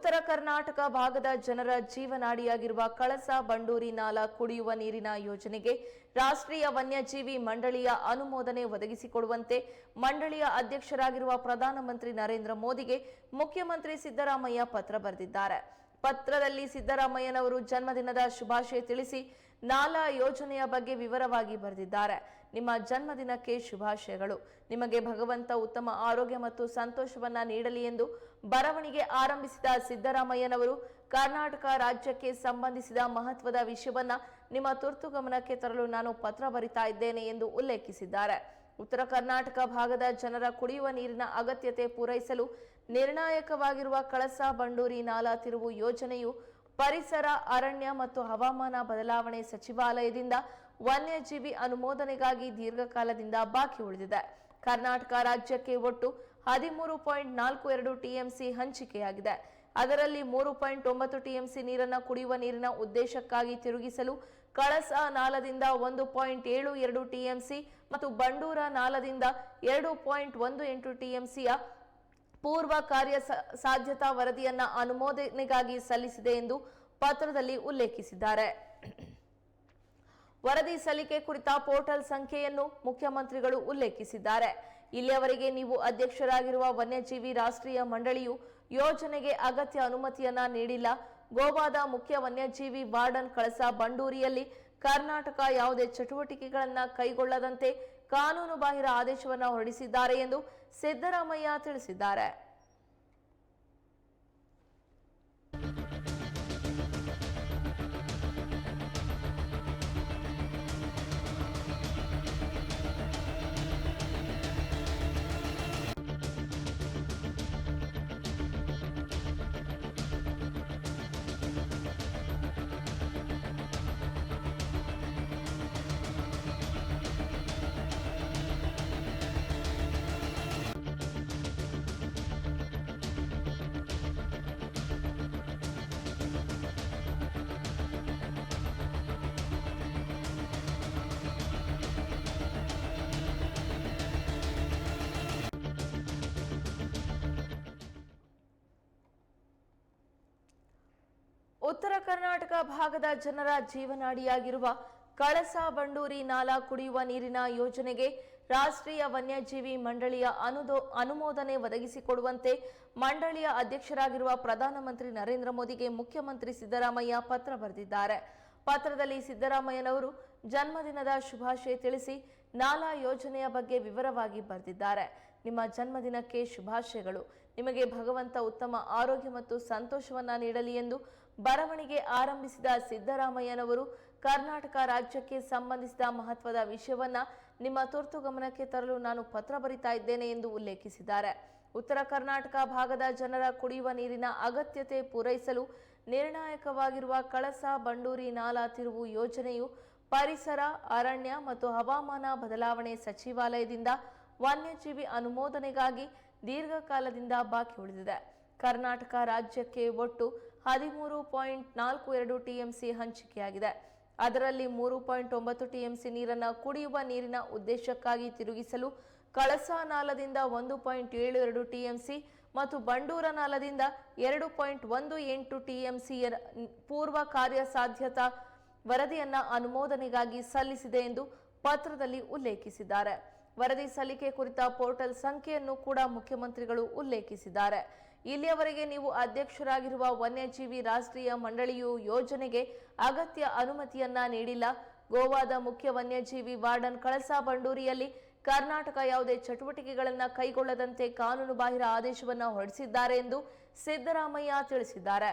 ಉತ್ತರ ಕರ್ನಾಟಕ ಭಾಗದ ಜನರ ಜೀವನಾಡಿಯಾಗಿರುವ ಕಳಸ ಬಂಡೂರಿ ನಾಲ ಕುಡಿಯುವ ನೀರಿನ ಯೋಜನೆಗೆ ರಾಷ್ಟ್ರೀಯ ವನ್ಯಜೀವಿ ಮಂಡಳಿಯ ಅನುಮೋದನೆ ಒದಗಿಸಿಕೊಡುವಂತೆ ಮಂಡಳಿಯ ಅಧ್ಯಕ್ಷರಾಗಿರುವ ಪ್ರಧಾನಮಂತ್ರಿ ನರೇಂದ್ರ ಮೋದಿಗೆ ಮುಖ್ಯಮಂತ್ರಿ ಸಿದ್ದರಾಮಯ್ಯ ಪತ್ರ ಬರೆದಿದ್ದಾರೆ. ಪತ್ರದಲ್ಲಿ ಸಿದ್ದರಾಮಯ್ಯನವರು ಜನ್ಮದಿನದ ಶುಭಾಶಯ ತಿಳಿಸಿ ನಾಲಾ ಯೋಜನೆಯ ಬಗ್ಗೆ ವಿವರವಾಗಿ ಬರೆದಿದ್ದಾರೆ. ನಿಮ್ಮ ಜನ್ಮದಿನಕ್ಕೆ ಶುಭಾಶಯಗಳು. ನಿಮಗೆ ಭಗವಂತ ಉತ್ತಮ ಆರೋಗ್ಯ ಮತ್ತು ಸಂತೋಷವನ್ನ ನೀಡಲಿ ಎಂದು ಬರವಣಿಗೆ ಆರಂಭಿಸಿದ ಸಿದ್ದರಾಮಯ್ಯನವರು ಕರ್ನಾಟಕ ರಾಜ್ಯಕ್ಕೆ ಸಂಬಂಧಿಸಿದ ಮಹತ್ವದ ವಿಷಯವನ್ನ ನಿಮ್ಮ ತುರ್ತು ಗಮನಕ್ಕೆ ತರಲು ನಾನು ಪತ್ರ ಬರಿತಾ ಇದ್ದೇನೆ ಎಂದು ಉಲ್ಲೇಖಿಸಿದ್ದಾರೆ. ಉತ್ತರ ಕರ್ನಾಟಕ ಭಾಗದ ಜನರ ಕುಡಿಯುವ ನೀರಿನ ಅಗತ್ಯತೆ ಪೂರೈಸಲು ನಿರ್ಣಾಯಕವಾಗಿರುವ ಕಳಸ, ಬಂಡೂರಿ, ನಾಲಾ ತಿರುವು ಯೋಜನೆಯು ಪರಿಸರ, ಅರಣ್ಯ ಮತ್ತು ಹವಾಮಾನ ಬದಲಾವಣೆ ಸಚಿವಾಲಯದಿಂದ ವನ್ಯಜೀವಿ ಅನುಮೋದನೆಗಾಗಿ ದೀರ್ಘಕಾಲದಿಂದ ಬಾಕಿ ಉಳಿದಿದೆ. ಕರ್ನಾಟಕ ರಾಜ್ಯಕ್ಕೆ ಒಟ್ಟು ಹದಿಮೂರು ಪಾಯಿಂಟ್ ನಾಲ್ಕು ಎರಡು ಟಿಎಂಸಿ ಹಂಚಿಕೆಯಾಗಿದೆ. ಅದರಲ್ಲಿ ಮೂರು ಪಾಯಿಂಟ್ ಒಂಬತ್ತು ಟಿಎಂಸಿ ನೀರನ್ನು ಕುಡಿಯುವ ನೀರಿನ ಉದ್ದೇಶಕ್ಕಾಗಿ ತಿರುಗಿಸಲು ಕಳಸ ನಾಲದಿಂದ ಒಂದು ಪಾಯಿಂಟ್ ಏಳು ಎರಡು ಟಿಎಂಸಿ ಮತ್ತು ಬಂಡೂರ ನಾಲದಿಂದ ಎರಡು ಪಾಯಿಂಟ್ ಒಂದು ಎಂಟು ಟಿಎಂಸಿಯ ಪೂರ್ವ ಕಾರ್ಯ ಸಾಧ್ಯತಾ ವರದಿಯನ್ನ ಅನುಮೋದನೆಗಾಗಿ ಸಲ್ಲಿಸಿದೆ ಎಂದು ಪತ್ರದಲ್ಲಿ ಉಲ್ಲೇಖಿಸಿದ್ದಾರೆ. ವರದಿ ಸಲ್ಲಿಕೆ ಕುರಿತ ಪೋರ್ಟಲ್ ಸಂಖ್ಯೆಯನ್ನು ಮುಖ್ಯಮಂತ್ರಿಗಳು ಉಲ್ಲೇಖಿಸಿದ್ದಾರೆ. ಇಲ್ಲಿಯವರೆಗೆ ನೀವು ಅಧ್ಯಕ್ಷರಾಗಿರುವ ವನ್ಯಜೀವಿ ರಾಷ್ಟ್ರೀಯ ಮಂಡಳಿಯು ಯೋಜನೆಗೆ ಅಗತ್ಯ ಅನುಮತಿಯನ್ನ ನೀಡಿಲ್ಲ. ಗೋವಾದ ಮುಖ್ಯ ವನ್ಯಜೀವಿ ವಾರ್ಡನ್ ಕಳಸ ಬಂಡೂರಿಯಲ್ಲಿ ಕರ್ನಾಟಕ ಯಾವುದೇ ಚಟುವಟಿಕೆಗಳನ್ನು ಕೈಗೊಳ್ಳದಂತೆ ಕಾನೂನು ಬಾಹಿರ ಆದೇಶವನ್ನು ಹೊರಡಿಸಿದ್ದಾರೆ ಎಂದು ಸಿದ್ದರಾಮಯ್ಯ ತಿಳಿಸಿದ್ದಾರೆ. ಉತ್ತರ ಕರ್ನಾಟಕ ಭಾಗದ ಜನರ ಜೀವನಾಡಿಯಾಗಿರುವ ಕಳಸ ಬಂಡೂರಿ ನಾಲಾ ಕುಡಿಯುವ ನೀರಿನ ಯೋಜನೆಗೆ ರಾಷ್ಟ್ರೀಯ ವನ್ಯಜೀವಿ ಮಂಡಳಿಯ ಅನುದೋ ಅನುಮೋದನೆ ಒದಗಿಸಿಕೊಡುವಂತೆ ಮಂಡಳಿಯ ಅಧ್ಯಕ್ಷರಾಗಿರುವ ಪ್ರಧಾನಮಂತ್ರಿ ನರೇಂದ್ರ ಮೋದಿಗೆ ಮುಖ್ಯಮಂತ್ರಿ ಸಿದ್ದರಾಮಯ್ಯ ಪತ್ರ ಬರೆದಿದ್ದಾರೆ. ಪತ್ರದಲ್ಲಿ ಸಿದ್ದರಾಮಯ್ಯನವರು ಜನ್ಮದಿನದ ಶುಭಾಶಯ ತಿಳಿಸಿ ನಾಲಾ ಯೋಜನೆಯ ಬಗ್ಗೆ ವಿವರವಾಗಿ ಬರೆದಿದ್ದಾರೆ. ನಿಮ್ಮ ಜನ್ಮದಿನಕ್ಕೆ ಶುಭಾಶಯಗಳು. ನಿಮಗೆ ಭಗವಂತ ಉತ್ತಮ ಆರೋಗ್ಯ ಮತ್ತು ಸಂತೋಷವನ್ನು ನೀಡಲಿ ಎಂದು ಬರವಣಿಗೆ ಆರಂಭಿಸಿದ ಸಿದ್ದರಾಮಯ್ಯನವರು ಕರ್ನಾಟಕ ರಾಜ್ಯಕ್ಕೆ ಸಂಬಂಧಿಸಿದ ಮಹತ್ವದ ವಿಷಯವನ್ನ ನಿಮ್ಮ ತುರ್ತು ಗಮನಕ್ಕೆ ತರಲು ನಾನು ಪತ್ರ ಬರಿತಾ ಇದ್ದೇನೆ ಎಂದು ಉಲ್ಲೇಖಿಸಿದ್ದಾರೆ. ಉತ್ತರ ಕರ್ನಾಟಕ ಭಾಗದ ಜನರ ಕುಡಿಯುವ ನೀರಿನ ಅಗತ್ಯತೆ ಪೂರೈಸಲು ನಿರ್ಣಾಯಕವಾಗಿರುವ ಕಳಸ ಬಂಡೂರಿ ನಾಲಾ ತಿರುವು ಯೋಜನೆಯು ಪರಿಸರ, ಅರಣ್ಯ ಮತ್ತು ಹವಾಮಾನ ಬದಲಾವಣೆ ಸಚಿವಾಲಯದಿಂದ ವನ್ಯಜೀವಿ ಅನುಮೋದನೆಗಾಗಿ ದೀರ್ಘಕಾಲದಿಂದ ಬಾಕಿ ಉಳಿದಿದೆ. ಕರ್ನಾಟಕ ರಾಜ್ಯಕ್ಕೆ ಒಟ್ಟು ಹದಿಮೂರು ಪಾಯಿಂಟ್ ನಾಲ್ಕು ಎರಡು ಟಿಎಂಸಿ ಹಂಚಿಕೆಯಾಗಿದೆ. ಅದರಲ್ಲಿ ಮೂರು ಪಾಯಿಂಟ್ ಒಂಬತ್ತು ಟಿಎಂಸಿ ನೀರನ್ನು ಕುಡಿಯುವ ನೀರಿನ ಉದ್ದೇಶಕ್ಕಾಗಿ ತಿರುಗಿಸಲು ಕಳಸಾ ನಾಲದಿಂದ ಒಂದು ಪಾಯಿಂಟ್ ಏಳು ಎರಡು ಟಿಎಂಸಿ ಮತ್ತು ಬಂಡೂರ ನಾಲದಿಂದ ಎರಡು ಪಾಯಿಂಟ್ ಒಂದು ಎಂಟು ಟಿಎಂಸಿ ಪೂರ್ವ ಕಾರ್ಯಸಾಧ್ಯತಾ ವರದಿಯನ್ನ ಅನುಮೋದನೆಗಾಗಿ ಸಲ್ಲಿಸಿದೆ ಎಂದು ಪತ್ರದಲ್ಲಿ ಉಲ್ಲೇಖಿಸಿದ್ದಾರೆ. ವರದಿ ಸಲ್ಲಿಕೆ ಕುರಿತ ಪೋರ್ಟಲ್ ಸಂಖ್ಯೆಯನ್ನು ಕೂಡ ಮುಖ್ಯಮಂತ್ರಿಗಳು ಉಲ್ಲೇಖಿಸಿದ್ದಾರೆ. ಇಲ್ಲಿಯವರೆಗೆ ನೀವು ಅಧ್ಯಕ್ಷರಾಗಿರುವ ವನ್ಯಜೀವಿ ರಾಷ್ಟ್ರೀಯ ಮಂಡಳಿಯು ಯೋಜನೆಗೆ ಅಗತ್ಯ ಅನುಮತಿಯನ್ನ ನೀಡಿಲ್ಲ. ಗೋವಾದ ಮುಖ್ಯ ವನ್ಯಜೀವಿ ವಾರ್ಡನ್ ಕಳಸಾ ಬಂಡೂರಿಯಲ್ಲಿ ಕರ್ನಾಟಕ ಯಾವುದೇ ಚಟುವಟಿಕೆಗಳನ್ನು ಕೈಗೊಳ್ಳದಂತೆ ಕಾನೂನುಬಾಹಿರ ಆದೇಶವನ್ನು ಹೊರಡಿಸಿದ್ದಾರೆ ಎಂದು ಸಿದ್ದರಾಮಯ್ಯ ತಿಳಿಸಿದ್ದಾರೆ.